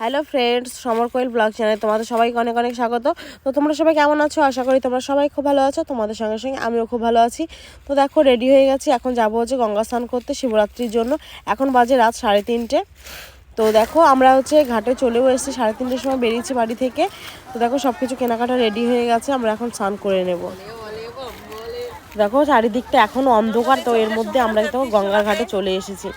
Hello friends, Samar Koyel blog channel তোমাদের সবাইকে অনেক অনেক স্বাগত। তো তোমরা সবাই কেমন আছো? আশা করি তোমরা সবাই খুব ভালো আছো। তোমাদের সঙ্গে সঙ্গে আমিও খুব ভালো আছি। তো দেখো রেডি হয়ে গেছি। এখন যাব হচ্ছে গঙ্গা স্নান করতে শিবরাত্রির জন্য। এখন বাজে রাত সাড়ে তিনটে। তো দেখো, আমরা হচ্ছে ঘাটে চলেও এসেছি। সাড়ে তিনটের সময় বেরিয়েছি বাড়ি থেকে। তো দেখো সব কিছু কেনাকাটা রেডি হয়ে গেছে। আমরা এখন স্নান করে নেব। দেখো চারিদিকটা এখনও অন্ধকার তো এর মধ্যে আমরা দেখো গঙ্গার ঘাটে চলে এসেছি।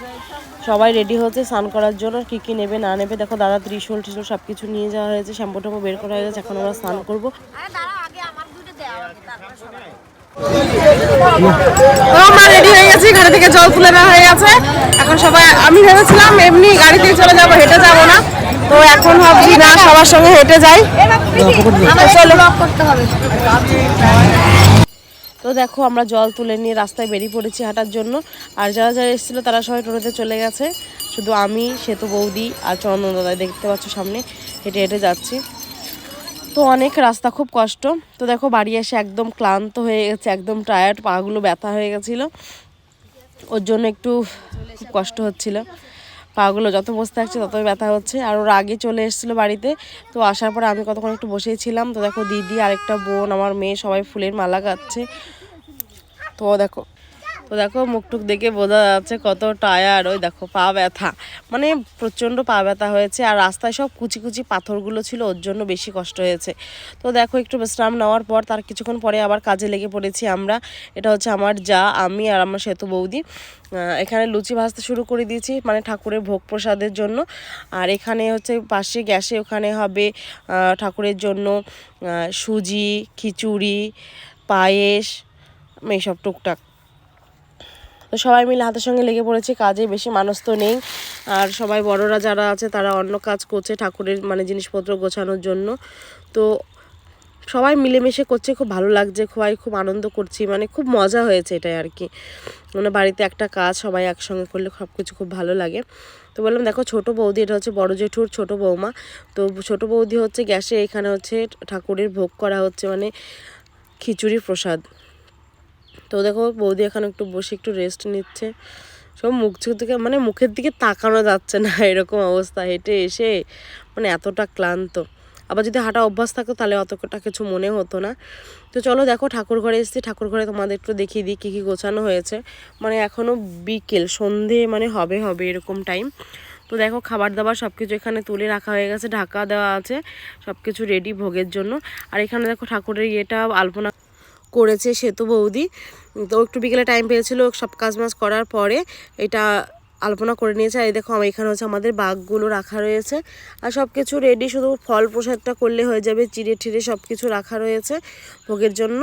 সবাই রেডি হচ্ছে স্নান করার জন্য কি কি নেবে না নেবে। দেখো দাদা ত্রিশূল টিশূল সব কিছু নিয়ে যাওয়া হয়েছে শ্যাম্পু ট্যাম্পু বের করা হয়ে গেছে এখন আমরা স্নান করব। ও মা রেডি হয়ে গেছি ঘাটে থেকে জল তুলে নেওয়া হয়ে গেছে। এখন সবাই আমি ভেবেছিলাম এমনি গাড়িতে চলে যাব হেঁটে যাব না। তো এখন ভাবছি না সবার সঙ্গে হেঁটে যাই। তো চলো। তো দেখো, আমরা জল তুলে নিয়ে রাস্তায় বেরিয়ে পড়েছি হাঁটার জন্য। আর যারা যারা এসেছিল, তারা সবাই টোটোতে চলে গেছে। শুধু আমি, সেতু বৌদি আর চন্দন দাদা, দেখতে পাচ্ছ সামনে, হেঁটে হেঁটে যাচ্ছি। তো অনেক রাস্তা, খুব কষ্ট। তো দেখো, বাড়ি এসে একদম ক্লান্ত হয়ে গেছে, একদম টায়ার্ড পাগুলো ব্যথা হয়ে গেছিল। ওর জন্য একটু খুব কষ্ট হচ্ছিল। পাগুলো যত বসতে থাকছে ততই ব্যথা হচ্ছে। আর ওর আগে চলে এসেছিল বাড়িতে, তো আসার পরে আমি কতক্ষণ একটু বসেই ছিলাম তো দেখো দিদি আরেকটা বোন, আমার মেয়ে সবাই ফুলের মালা গাচ্ছে। তো দেখো তো দেখো মুখটুক দেখে বোঝা যাচ্ছে কত টায়ার ওই দেখো, পা ব্যথা। মানে প্রচণ্ড পা ব্যথা হয়েছে আর রাস্তায় সব কুচি কুচি পাথরগুলো ছিল, ওর জন্য বেশি কষ্ট হয়েছে। তো দেখো, একটু বিশ্রাম নেওয়ার পর, তার কিছুক্ষণ পরে আবার কাজে লেগে পড়েছি আমরা। এটা হচ্ছে আমার যা, আমি আর আমার সেতু বৌদি। এখানে লুচি ভাজতে শুরু করে দিয়েছি মানে ঠাকুরের ভোগ প্রসাদের জন্য। আর এখানে হচ্ছে পাশে গ্যাসে ওখানে হবে ঠাকুরের জন্য সুজি, খিচুড়ি, পায়েস, এইসব টুকটাক। তো সবাই মিলে হাতের সঙ্গে লেগে পড়েছে, কাজে বেশি মানুষ তো নেই। আর সবাই বড়রা যারা আছে, তারা অন্য কাজ করছে ঠাকুরের মানে জিনিসপত্র গোছানোর জন্য। তো সবাই মিলেমিশে করছে, খুব ভালো লাগছে সবাই খুব আনন্দ করছি মানে খুব মজা হয়েছে এটাই আর কি। মানে বাড়িতে একটা কাজ, সবাই একসঙ্গে করলে সব কিছু খুব ভালো লাগে। তো বললাম, দেখো ছোট বৌদি, এটা হচ্ছে বড় জেঠুর ছোট বৌমা। তো ছোট বৌদি হচ্ছে গ্যাসে, এখানে হচ্ছে ঠাকুরের ভোগ করা হচ্ছে মানে খিচুড়ি প্রসাদ। তো দেখো বৌদি এখন একটু বসে একটু রেস্ট নিচ্ছে। সব মুখ থেকে মানে মুখের দিকে তাকানো যাচ্ছে না, এরকম অবস্থা, হেঁটে এসে মানে এতটা ক্লান্ত। আবার যদি হাঁটা অভ্যাস থাকতো তাহলে অতটা কিছু মনে হতো না। তো চলো দেখো ঠাকুর ঘরে এসেছি, ঠাকুর ঘরে তোমাদের একটু দেখিয়ে দিই কী কী গোছানো হয়েছে। মানে এখনও বিকেল, সন্ধে মানে হবে হবে এরকম টাইম তো দেখো খাবার দাবার সব কিছু এখানে তুলে রাখা হয়ে গেছে, ঢাকা দেওয়া আছে সব কিছু রেডি ভোগের জন্য। আর এখানে দেখো ঠাকুরের ইয়েটা আলপনা করেছে সেতু বৌদি। তো একটু বিকেলে টাইম পেয়েছিল সব কাজ বাজ করার পরে এটা আলপনা করে নিয়েছে। আর এই দেখো এখানে হচ্ছে আমাদের বাঘগুলো রাখা রয়েছে। আর সব কিছু রেডি শুধু ফল প্রসাদটা করলে হয়ে যাবে, চিড়ে ঠিড়ে সব কিছু রাখা রয়েছে ভোগের জন্য।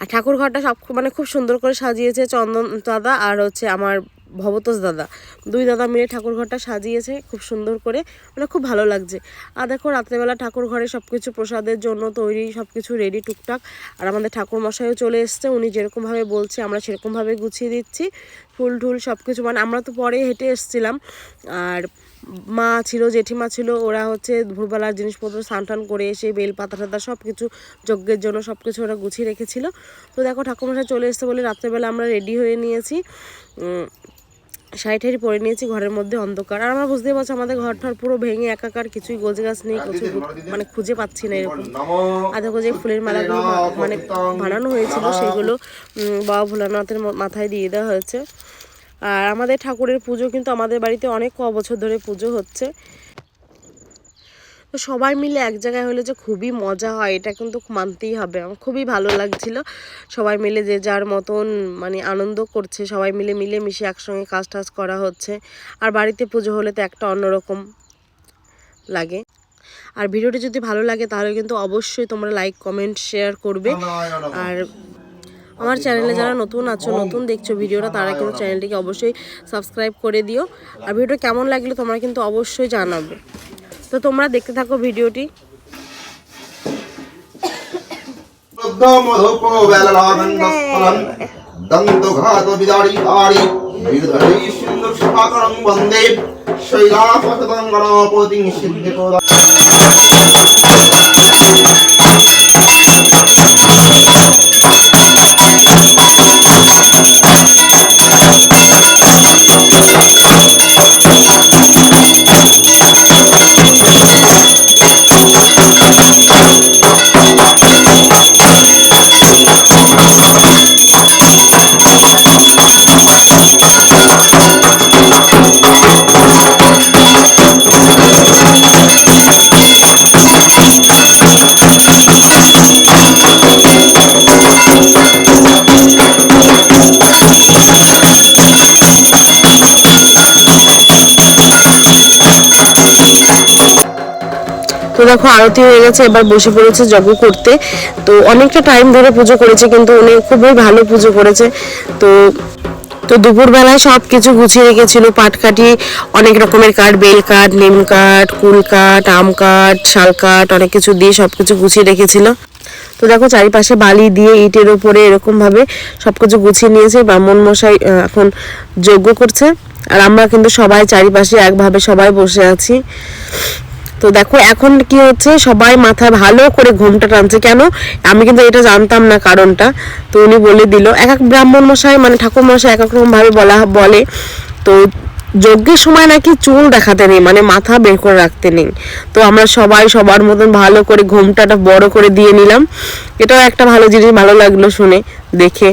আর ঠাকুর ঘরটা সব মানে খুব সুন্দর করে সাজিয়েছে চন্দন দাদা আর হচ্ছে আমার ভবতোষ দাদা। দুই দাদা মিলে ঠাকুর ঘরটা সাজিয়েছে খুব সুন্দর করে মানে খুব ভালো লাগছে। আর দেখো রাত্রেবেলা ঠাকুর ঘরে সব কিছু প্রসাদের জন্য তৈরি সব কিছু রেডি টুকটাক। আর আমাদের ঠাকুর মশাইও চলে এসছে, উনি যেরকমভাবে বলছে, আমরা সেরকমভাবে গুছিয়ে দিচ্ছি। ফুল টুল সব কিছু মানে আমরা তো পরে হেঁটে এসছিলাম। আর মা ছিল, জেঠিমা ছিল, ওরা হচ্ছে ভোরবেলার জিনিসপত্র স্নান করে এসে বেল পাতা টাতা সব কিছু যজ্ঞের জন্য সব কিছু ওরা গুছিয়ে রেখেছিল। তো দেখো ঠাকুরমশাই চলে এসছে বলে রাত্রেবেলা আমরা রেডি হয়ে নিয়েছি। শাড়ি ঠাড়ি পরে নিয়েছি ঘরের মধ্যে অন্ধকার। আর আমরা বুঝতেই পারছি আমাদের ঘর ঠর পুরো ভেঙে একাকার কিছুই গোজ গাছ নেই কিছু মানে খুঁজে পাচ্ছি না এরকম। আর দেখো যে ফুলের মালাগুলো মানে বানানো হয়েছিল সেগুলো বাবা ভোলানাথের মাথায় দিয়ে দেওয়া হয়েছে। আর আমাদের ঠাকুরের পুজো কিন্তু আমাদের বাড়িতে অনেক ক বছর ধরে পুজো হচ্ছে। তো সবাই মিলে এক জায়গায় হলে যে খুবই মজা হয়, এটা কিন্তু মানতেই হবে। আমার খুবই ভালো লাগছিল। সবাই মিলে যে যার মতন মানে আনন্দ করছে, সবাই মিলে মিলে মিশে একসঙ্গে কাজ টাজ করা হচ্ছে। আর বাড়িতে পুজো হলে তো একটা অন্যরকম লাগে। আর ভিডিওটি যদি ভালো লাগে তাহলে কিন্তু অবশ্যই তোমরা লাইক কমেন্ট শেয়ার করবে। আর আমার চ্যানেলে যারা নতুন আছো, নতুন দেখছ ভিডিওটা, তারা কিন্তু চ্যানেলটিকে অবশ্যই সাবস্ক্রাইব করে দিও। আর ভিডিওটা কেমন লাগল তোমরা কিন্তু অবশ্যই জানাবে। তো তোমরা দেখতে থাকো ভিডিওটি। দন্তঘাত বিদারি হারি বিদরি সুন্দর সুপাকরং বন্দে। সিদ্ধিপ্রদা দেখো আরতি হয়ে গেছে, এবার বসে পড়েছে যজ্ঞ করতে। তো অনেকটা টাইম ধরে পুজো করেছে, কিন্তু উনি খুবই ভালো পুজো করেছে। তো তো দুপুরবেলায় সব কিছু গুছিয়ে রেখেছিল পাটকাঠি অনেক রকমের কাঠ, বেল কাঠ, নিম কাঠ, কুল কাঠ, আম কাঠ, শাল কাঠ, অনেক কিছু দিয়ে সব কিছু গুছিয়ে রেখেছিল। তো দেখো চারিপাশে বালি দিয়ে ইটের উপরে এরকম ভাবে সবকিছু গুছিয়ে নিয়েছে, ব্রাহ্মণ মশাই এখন যজ্ঞ করছে। আর আমরা কিন্তু সবাই চারিপাশে একভাবে সবাই বসে আছি। তো দেখো, এখন কি হচ্ছে? সবাই মাথায় ভালো করে ঘুমটা টানছে। কেন? আমি কিন্তু এটা জানতাম না কারণটা। তো উনি বলে দিল, এক এক ব্রাহ্মণ মশাই মানে ঠাকুর মশাই এক এক রকম ভাবে বলা, বলে। তো যজ্ঞের সময় নাকি চুল দেখাতে নেই মানে মাথা বের করে রাখতে নেই। তো আমরা সবাই সবার মতন ভালো করে ঘুমটাটা বড় করে দিয়ে নিলাম। এটাও একটা ভালো জিনিস, ভালো লাগল শুনে, দেখে।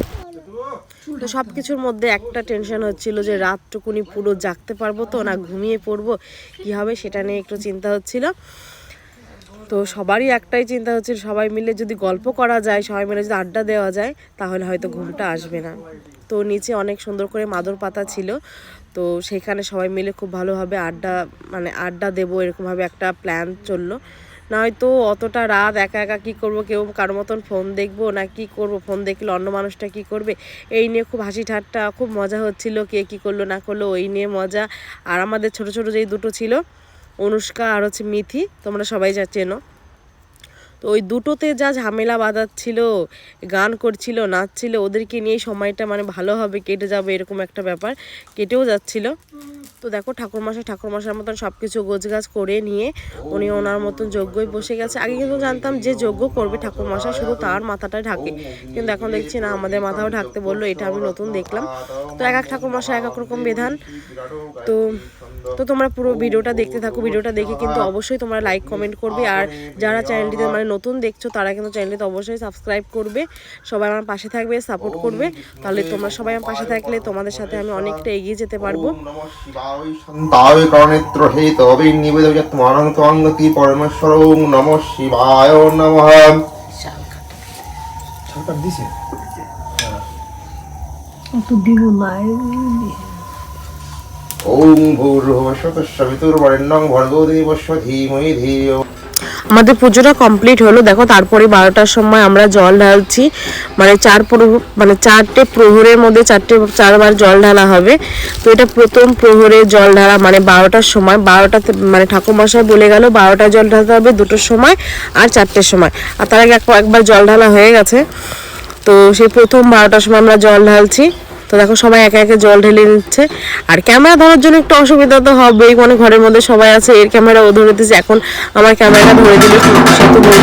তো সব কিছুর মধ্যে একটা টেনশন হচ্ছিল যে রাতটুকুনি পুরো জাগতে পারব তো না ঘুমিয়ে পড়ব, কি হবে সেটা নিয়ে একটু চিন্তা হচ্ছিল। তো সবারই একটাই চিন্তা হচ্ছে সবাই মিলে যদি গল্প করা যায়, সবাই মিলে যদি আড্ডা দেওয়া যায়, তাহলে হয়তো ঘুমটা আসবে না। তো নিচে অনেক সুন্দর করে মাদুর পাতা ছিল, তো সেখানে সবাই মিলে খুব ভালোভাবে আড্ডা মানে আড্ডা দেবো এরকমভাবে একটা প্ল্যান চলল। না হয়তো অতটা রাত একা একা কী করব, কেউ কারোর মতন ফোন দেখব না কি করব ফোন দেখলে অন্য মানুষটা কি করবে? এই নিয়ে খুব হাসি ঠাট্টা, খুব মজা হচ্ছিল কে কি করল না করল, ওই নিয়ে মজা। আর আমাদের ছোট ছোট যেই দুটো ছিল, অনুষ্কা আর হচ্ছে মিথি, তোমরা সবাই যা চেনো। তো ওই দুটোতে যা ঝামেলা বাঁধাচ্ছিল, গান করছিল, নাচছিল, ওদেরকে নিয়ে সময়টা মানে ভালোভাবে কেটে যাবে এরকম একটা ব্যাপার, কেটেও যাচ্ছিল। তো দেখো ঠাকুরমশাই ঠাকুরমশার মতন সব কিছু গোছগাছ করে নিয়ে উনি ওনার মতন যজ্ঞই বসে গেছে। আগে কিন্তু জানতাম যে যজ্ঞ করবে ঠাকুরমশাই, শুধু তার মাথাটা ঢাকে। কিন্তু এখন দেখছি না, আমাদের মাথাও ঢাকতে বলল, এটা আমি নতুন দেখলাম। তো এক এক ঠাকুরমশাই এক এক রকম বিধান। তো তো তোমরা পুরো ভিডিওটা দেখতে থাকো। ভিডিওটা দেখে কিন্তু অবশ্যই তোমরা লাইক কমেন্ট করবে। আর যারা চ্যানেলটিতে মানে নতুন দেখছ তারা কিন্তু চ্যানেলটিতে অবশ্যই সাবস্ক্রাইব করবে। সবাই আমার পাশে থাকবে সাপোর্ট করবে। তাহলে তোমরা সবাই আমার পাশে থাকলে তোমাদের সাথে আমি অনেকটা এগিয়ে যেতে পারব। হে তবে পরমেশ্বর। শিবায় নমঃ। সরকার দিছে? আমাদের পুজোটা কমপ্লিট হলো। দেখো, তারপরে বারোটার সময় আমরা জল ঢালছি। মানে চার প্রহ- মানে চারটে প্রহরের মধ্যে চারটে, চারবার জল ঢালা হবে। তো এটা প্রথম প্রহরে জল ঢালা মানে বারোটার সময়। বারোটাতে মানে ঠাকুরমশাই বলে গেল বারোটা জল ঢালতে হবে, দুটোর সময় আর চারটের সময়। আর তার আগে এক- একবার জল ঢালা হয়ে গেছে। তো সেই প্রথম বারোটার সময় আমরা জল ঢালছি। তো দেখো সবাই একে একে জল ঢেলে নিচ্ছে। আর ক্যামেরা ধরার জন্য একটু অসুবিধা তো হবেই মানে ঘরের মধ্যে সবাই আছে, এর ক্যামেরা ও ধরে দিচ্ছে এখন আমার ক্যামেরাটা ধরে দিলে সে তো ওই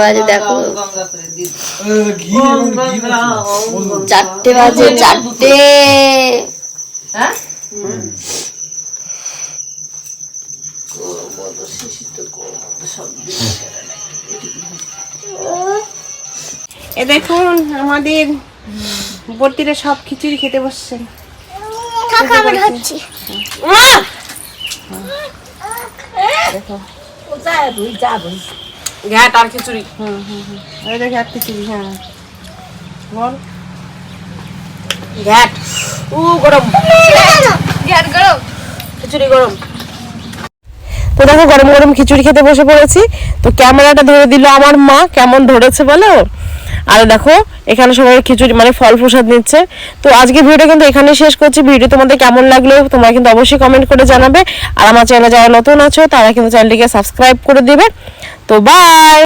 বাজে দেখো। চারটে বাজে চারটে। হ্যাঁ? এ দেখুন আমাদের বর্তিরা সব খিচুড়ি খেতে বসছে। ঘ্যাট আর খিচুড়ি। হুম হুম হুম। এই দেখ ঘ্যাট খিচুড়ি হ্যাঁ। বল। ঘ্যাট। উ গরম। খিচুড়ি গরম। তো দেখো গরম গরম খিচুড়ি খেতে বসে পড়েছি। তো ক্যামেরাটা ধরে দিল আমার মা। কেমন ধরেছে বলো? আর দেখো, এখানে সবাই খিচুড়ি মানে ফল প্রসাদ নিচ্ছে। তো আজকে ভিডিওটা কিন্তু এখানে শেষ করছি। ভিডিও তোমাদের কেমন লাগল, তোমরা কিন্তু অবশ্যই কমেন্ট করে জানাবে। আর আমার চ্যানেলে যারা নতুন আছো, তারা কিন্তু চ্যানেলটিকে সাবস্ক্রাইব করে দেবে। তো বাই